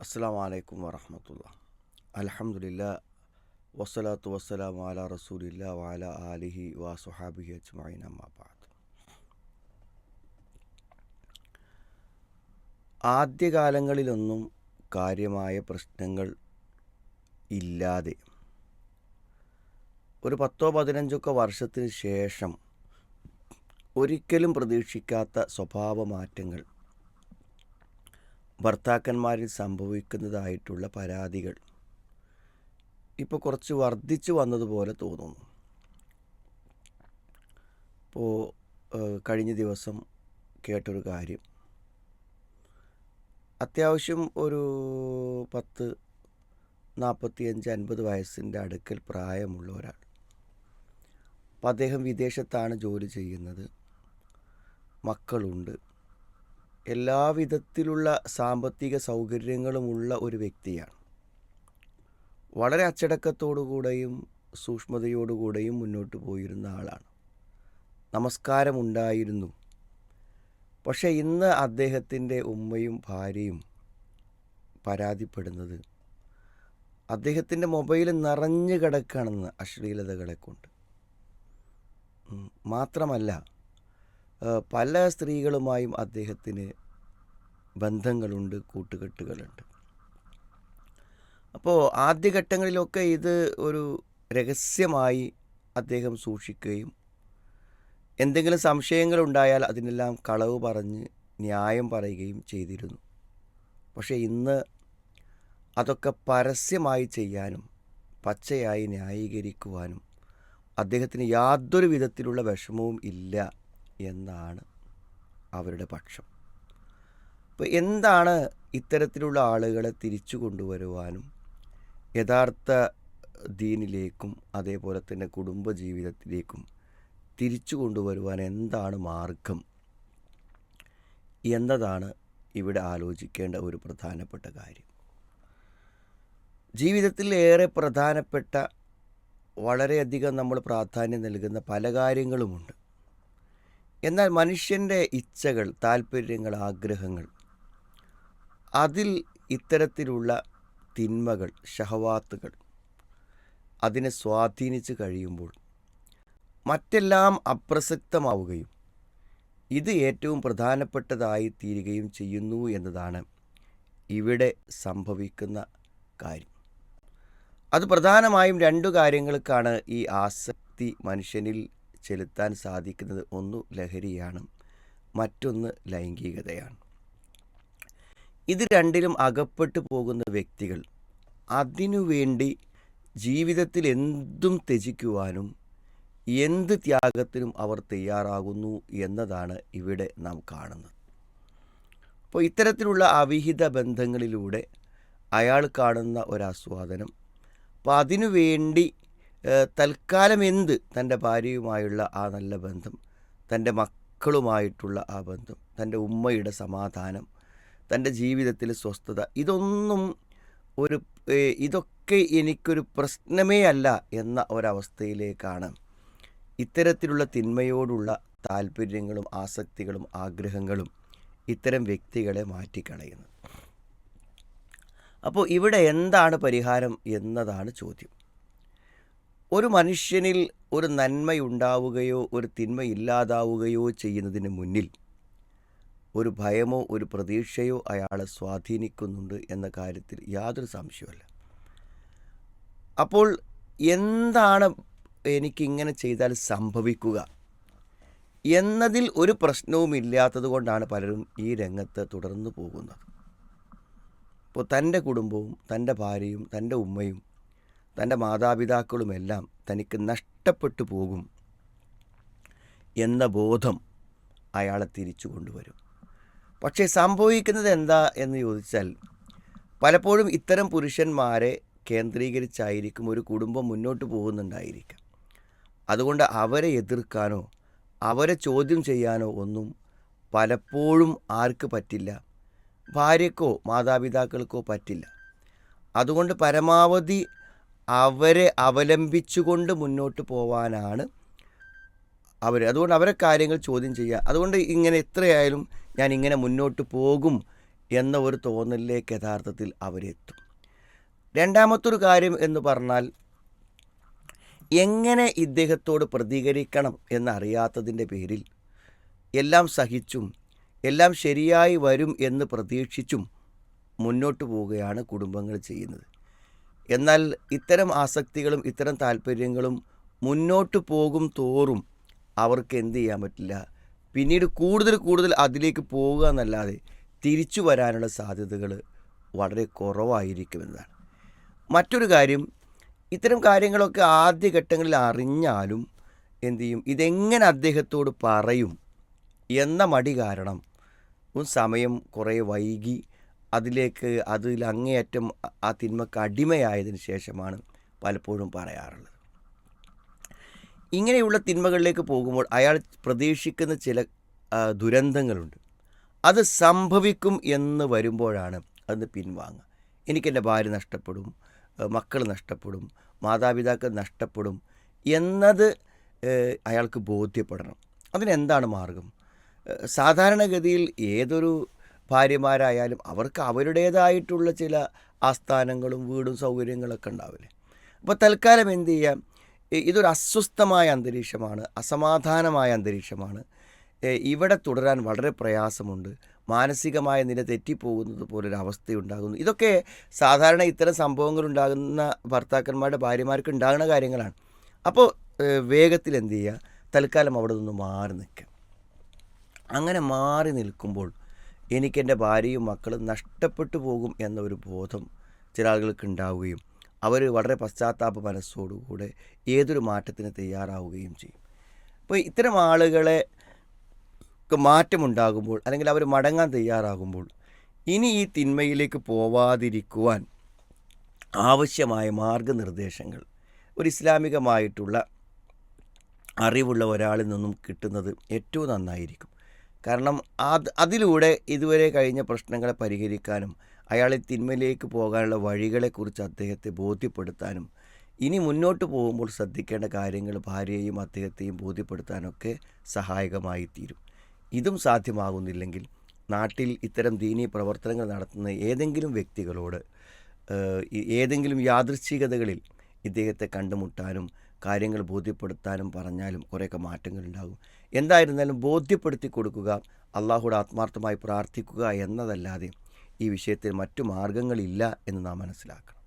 അസ്സാം വലൈക്കും വറഹമത്തുള്ള അലഹമുല്ല വസ്സലാത്തു വസ്സലാം വാല റസൂലില്ല വാല ആലിഹി വാ സുഹാബിഹി അജ്മായി അമ്മാബാദ് ആദ്യകാലങ്ങളിലൊന്നും കാര്യമായ പ്രശ്നങ്ങൾ ഇല്ലാതെ ഒരു പത്തോ പതിനഞ്ചൊക്കെ വർഷത്തിന് ശേഷം ഒരിക്കലും പ്രതീക്ഷിക്കാത്ത സ്വഭാവ മാറ്റങ്ങൾ ഭർത്താക്കന്മാരിൽ സംഭവിക്കുന്നതായിട്ടുള്ള പരാതികൾ ഇപ്പോൾ കുറച്ച് വർദ്ധിച്ചു വന്നതുപോലെ തോന്നുന്നു. ഇപ്പോൾ കഴിഞ്ഞ ദിവസം കേട്ടൊരു കാര്യം. അത്യാവശ്യം ഒരു പത്ത് നാൽപ്പത്തിയഞ്ച് അൻപത് വയസ്സിന്റെ അടുക്കൽ പ്രായമുള്ള ഒരാൾ. അപ്പം അദ്ദേഹം വിദേശത്താണ് ജോലി ചെയ്യുന്നത്. മക്കളുണ്ട്. എല്ലാവിധത്തിലുള്ള സാമ്പത്തിക സൗകര്യങ്ങളുമുള്ള ഒരു വ്യക്തിയാണ്. വളരെ അച്ചടക്കത്തോടുകൂടെയും സൂക്ഷ്മതയോടുകൂടെയും മുന്നോട്ട് പോയിരുന്ന ആളാണ്. നമസ്കാരമുണ്ടായിരുന്നു. പക്ഷേ ഇന്ന് അദ്ദേഹത്തിന്റെ ഉമ്മയും ഭാര്യയും പരാതിപ്പെടുന്നത് അദ്ദേഹത്തിന്റെ മൊബൈൽ നിറഞ്ഞു കിടക്കുകയാണെന്ന് അശ്ലീലതകളെ കൊണ്ട്. മാത്രമല്ല പല സ്ത്രീകളുമായും അദ്ദേഹത്തിന് ബന്ധങ്ങളുണ്ട് കൂട്ടുകെട്ടുകളുണ്ട്. അപ്പോൾ ആദ്യഘട്ടങ്ങളിലൊക്കെ ഇത് ഒരു രഹസ്യമായി അദ്ദേഹം സൂക്ഷിക്കുകയും എന്തെങ്കിലും സംശയങ്ങളുണ്ടായാൽ അതിനെല്ലാം കളവ് പറഞ്ഞ് ന്യായം പറയുകയും ചെയ്തിരുന്നു. പക്ഷേ ഇന്ന് അതൊക്കെ പരസ്യമായി ചെയ്യാനും പച്ചയായി ന്യായീകരിക്കുവാനും അദ്ദേഹത്തിന് യാതൊരു വിധത്തിലുള്ള വിഷമവും ഇല്ല. എന്നാണ് അവരുടെ പക്ഷം. അപ്പോൾ എന്താണ് ഇത്തരത്തിലുള്ള ആളുകളെ തിരിച്ചു കൊണ്ടുവരുവാനും യഥാർത്ഥ ദീനിലേക്കും അതേപോലെ തന്നെ കുടുംബജീവിതത്തിലേക്കും തിരിച്ചു കൊണ്ടുവരുവാൻ എന്താണ് മാർഗം എന്നതാണ് ഇവിടെ ആലോചിക്കേണ്ട ഒരു പ്രധാനപ്പെട്ട കാര്യം. ജീവിതത്തിൽ ഏറെ പ്രധാനപ്പെട്ട വളരെയധികം നമ്മൾ പ്രാധാന്യം നൽകുന്ന പല കാര്യങ്ങളുമുണ്ട്. എന്നാൽ മനുഷ്യന്റെ ഇച്ഛകൾ താല്പര്യങ്ങൾ ആഗ്രഹങ്ങൾ അതിൽ ഇത്തരത്തിലുള്ള തിന്മകൾ ഷഹവാത്തുകൾ അതിനെ സ്വാധീനിച്ച് കഴിയുമ്പോൾ മറ്റെല്ലാം അപ്രസക്തമാവുകയും ഇത് ഏറ്റവും പ്രധാനപ്പെട്ടതായി തീരുകയും ചെയ്യുന്നു എന്നതാണ് ഇവിടെ സംഭവിക്കുന്ന കാര്യം. അത് പ്രധാനമായും രണ്ടു കാര്യങ്ങൾക്കാണ് ഈ ആസക്തി മനുഷ്യനിൽ ചെലുത്താൻ സാധിക്കുന്നത് ഒന്ന് ലഹരിയാണ് മറ്റൊന്ന് ലൈംഗികതയാണ്. ഇത് രണ്ടിലും അകപ്പെട്ടു പോകുന്ന വ്യക്തികൾ അതിനുവേണ്ടി ജീവിതത്തിൽ എന്തും ത്യജിക്കുവാനും എന്ത് ത്യാഗത്തിനും അവർ തയ്യാറാകുന്നു എന്നതാണ് ഇവിടെ നാം കാണുന്നത്. അപ്പോൾ ഇത്തരത്തിലുള്ള അവിഹിത ബന്ധങ്ങളിലൂടെ അയാൾ കാണുന്ന ഒരാസ്വാദനം. അപ്പോൾ അതിനു വേണ്ടി തൽക്കാലം എന്ത് തന്റെ ഭാര്യയുമായുള്ള ആ നല്ല ബന്ധം? തന്റെ മക്കളുമായിട്ടുള്ള ആ ബന്ധം? തന്റെ ഉമ്മയുടെ സമാധാനം? തന്റെ ജീവിതത്തിലെ സ്വസ്ഥത? ഇതൊന്നും ഒരു ഇതൊക്കെ എനിക്കൊരു പ്രശ്നമേ അല്ല എന്ന ഒരവസ്ഥയിലേക്കാണ് ഇത്തരത്തിലുള്ള തിന്മയോടുള്ള താല്പര്യങ്ങളും ആസക്തികളും ആഗ്രഹങ്ങളും ഇത്തരം വ്യക്തികളെ മാറ്റിക്കളയുന്നത്. അപ്പോൾ ഇവിടെ എന്താണ് പരിഹാരം എന്നതാണ് ചോദ്യം. ഒരു മനുഷ്യനിൽ ഒരു നന്മയുണ്ടാവുകയോ ഒരു തിന്മ ഇല്ലാതാവുകയോ ചെയ്യുന്നതിന് മുന്നിൽ ഒരു ഭയമോ ഒരു പ്രതീക്ഷയോ അയാളെ സ്വാധീനിക്കുന്നുണ്ട് എന്ന കാര്യത്തിൽ യാതൊരു സംശയമല്ല അപ്പോൾ എന്താണ് എനിക്കിങ്ങനെ ചെയ്താൽ സംഭവിക്കുക? എന്നതിൽ ഒരു പ്രശ്നവും ഇല്ലാത്തത് കൊണ്ടാണ് പലരും ഈ രംഗത്ത് തുടർന്നു പോകുന്നത്. ഇപ്പോൾ തന്റെ കുടുംബവും തന്റെ ഭാര്യയും തന്റെ ഉമ്മയും തന്റെ മാതാപിതാക്കളുമെല്ലാം തനിക്ക് നഷ്ടപ്പെട്ടു പോകും എന്ന ബോധം അയാളെ തിരിച്ചു കൊണ്ടുവരും. പക്ഷേ സംഭവിക്കുന്നത് എന്താ എന്ന് ചോദിച്ചാൽ പലപ്പോഴും ഇത്തരം പുരുഷന്മാരെ കേന്ദ്രീകരിച്ചായിരിക്കും ഒരു കുടുംബം മുന്നോട്ട് പോകുന്നുണ്ടായിരിക്കാം. അതുകൊണ്ട് അവരെ എതിർക്കാനോ അവരെ ചോദ്യം ചെയ്യാനോ ഒന്നും പലപ്പോഴും ആർക്ക് പറ്റില്ല. ഭാര്യക്കോ മാതാപിതാക്കൾക്കോ പറ്റില്ല. അതുകൊണ്ട് പരമാവധി അവരെ അവലംബിച്ചുകൊണ്ട് മുന്നോട്ട് പോവാനാണ് അവർ അതുകൊണ്ട് അവരെ കാര്യങ്ങൾ ചോദ്യം ചെയ്യുക. അതുകൊണ്ട് ഇങ്ങനെ എത്രയായാലും ഞാൻ ഇങ്ങനെ മുന്നോട്ട് പോകും എന്ന ഒരു തോന്നലിലേക്ക് യഥാർത്ഥത്തിൽ അവരെത്തും രണ്ടാമത്തൊരു കാര്യം എന്ന് പറഞ്ഞാൽ എങ്ങനെ ഇദ്ദേഹത്തോട് പ്രതികരിക്കണം എന്നറിയാത്തതിന്റെ പേരിൽ എല്ലാം സഹിച്ചും എല്ലാം ശരിയായി വരും എന്ന് പ്രതീക്ഷിച്ചും മുന്നോട്ട് പോവുകയാണ് കുടുംബങ്ങൾ ചെയ്യുന്നത്. എന്നാൽ ഇത്തരം ആസക്തികളും ഇത്തരം താല്പര്യങ്ങളും മുന്നോട്ട് പോകും തോറും അവർക്ക് എന്ത് ചെയ്യാൻ പറ്റില്ല. പിന്നീട് കൂടുതൽ കൂടുതൽ അതിലേക്ക് പോവുക എന്നല്ലാതെ തിരിച്ചു വരാനുള്ള സാധ്യതകൾ വളരെ കുറവായിരിക്കുമെന്നതാണ് മറ്റൊരു കാര്യം ഇത്തരം കാര്യങ്ങളൊക്കെ ആദ്യഘട്ടങ്ങളിൽ അറിഞ്ഞാലും എന്തു ചെയ്യും? ഇതെങ്ങനെ അദ്ദേഹത്തോട് പറയും? എന്ന മടി കാരണം സമയം കുറേ വൈകി അതിലേക്ക് അതിൽ അങ്ങേയറ്റം ആ തിന്മക്ക് അടിമയായതിന് ശേഷമാണ് പലപ്പോഴും പറയാറുള്ളത്. ഇങ്ങനെയുള്ള തിന്മകളിലേക്ക് പോകുമ്പോൾ അയാൾ പ്രതീക്ഷിക്കുന്ന ചില ദുരന്തങ്ങളുണ്ട്. അത് സംഭവിക്കും എന്ന് വരുമ്പോഴാണ് അതിന് പിൻവാങ്ങുക. എനിക്കെന്റെ ഭാര്യ നഷ്ടപ്പെടും മക്കൾ നഷ്ടപ്പെടും മാതാപിതാക്കൾ നഷ്ടപ്പെടും എന്നത് അയാൾക്ക് ബോധ്യപ്പെടണം. അതിനെന്താണ് മാർഗം? സാധാരണഗതിയിൽ ഏതൊരു ഭാര്യമാരായാലും അവർക്ക് അവരുടേതായിട്ടുള്ള ചില ആസ്ഥാനങ്ങളും വീടും സൗകര്യങ്ങളൊക്കെ ഉണ്ടാവില്ലേ? അപ്പോൾ തൽക്കാലം എന്ത് ചെയ്യാം? ഇതൊരു അസ്വസ്ഥമായ അന്തരീക്ഷമാണ് അസമാധാനമായ അന്തരീക്ഷമാണ്. ഇവിടെ തുടരാൻ വളരെ പ്രയാസമുണ്ട്. മാനസികമായ നില തെറ്റിപ്പോകുന്നത് പോലൊരു അവസ്ഥയുണ്ടാകുന്നു. ഇതൊക്കെ സാധാരണ ഇത്തരം സംഭവങ്ങൾ ഉണ്ടാകുന്ന ഭർത്താക്കന്മാരുടെ ഭാര്യമാർക്ക് ഉണ്ടാകുന്ന കാര്യങ്ങളാണ്. അപ്പോൾ വേഗത്തിൽ എന്ത് ചെയ്യുക? തൽക്കാലം അവിടെ നിന്ന് മാറി നിൽക്കുക. അങ്ങനെ മാറി നിൽക്കുമ്പോൾ എനിക്കെന്റെ ഭാര്യയും മക്കളും നഷ്ടപ്പെട്ടു പോകും എന്നൊരു ബോധം ചില ആളുകൾക്ക് ഉണ്ടാവുകയും അവർ വളരെ പശ്ചാത്താപ മനസ്സോടുകൂടെ ഏതൊരു മാറ്റത്തിന് തയ്യാറാവുകയും ചെയ്യും. അപ്പോൾ ഇത്തരം ആളുകളെ മാറ്റമുണ്ടാകുമ്പോൾ അല്ലെങ്കിൽ അവർ മടങ്ങാൻ തയ്യാറാകുമ്പോൾ ഇനി ഈ തിന്മയിലേക്ക് പോവാതിരിക്കുവാൻ ആവശ്യമായ മാർഗനിർദ്ദേശങ്ങൾ ഒരു ഇസ്ലാമികമായിട്ടുള്ള അറിവുള്ള ഒരാളിൽ നിന്നും കിട്ടുന്നത് ഏറ്റവും നന്നായിരിക്കും. കാരണം അത് അതിലൂടെ ഇതുവരെ കഴിഞ്ഞ പ്രശ്നങ്ങളെ പരിഹരിക്കാനും അയാളെ തിന്മയിലേക്ക് പോകാനുള്ള വഴികളെക്കുറിച്ച് അദ്ദേഹത്തെ ബോധ്യപ്പെടുത്താനും ഇനി മുന്നോട്ട് പോകുമ്പോൾ ശ്രദ്ധിക്കേണ്ട കാര്യങ്ങൾ ഭാര്യയെയും അദ്ദേഹത്തെയും ബോധ്യപ്പെടുത്താനൊക്കെ സഹായകമായി തീരും ഇതും സാധ്യമാകുന്നില്ലെങ്കിൽ നാട്ടിൽ ഇത്തരം ദീനീ പ്രവർത്തനങ്ങൾ നടത്തുന്ന ഏതെങ്കിലും വ്യക്തികളോട് ഏതെങ്കിലും യാദൃശ്ചികതകളിൽ ഇദ്ദേഹത്തെ കണ്ടുമുട്ടാനും കാര്യങ്ങൾ ബോധ്യപ്പെടുത്താനും പറഞ്ഞാലും കുറേയൊക്കെ മാറ്റങ്ങളുണ്ടാകും. എന്തായിരുന്നാലും ബോധ്യപ്പെടുത്തി കൊടുക്കുക അള്ളാഹുടെ ആത്മാർത്ഥമായി പ്രാർത്ഥിക്കുക എന്നതല്ലാതെ ഈ വിഷയത്തിൽ മറ്റു മാർഗങ്ങളില്ല എന്ന് നാം മനസ്സിലാക്കണം.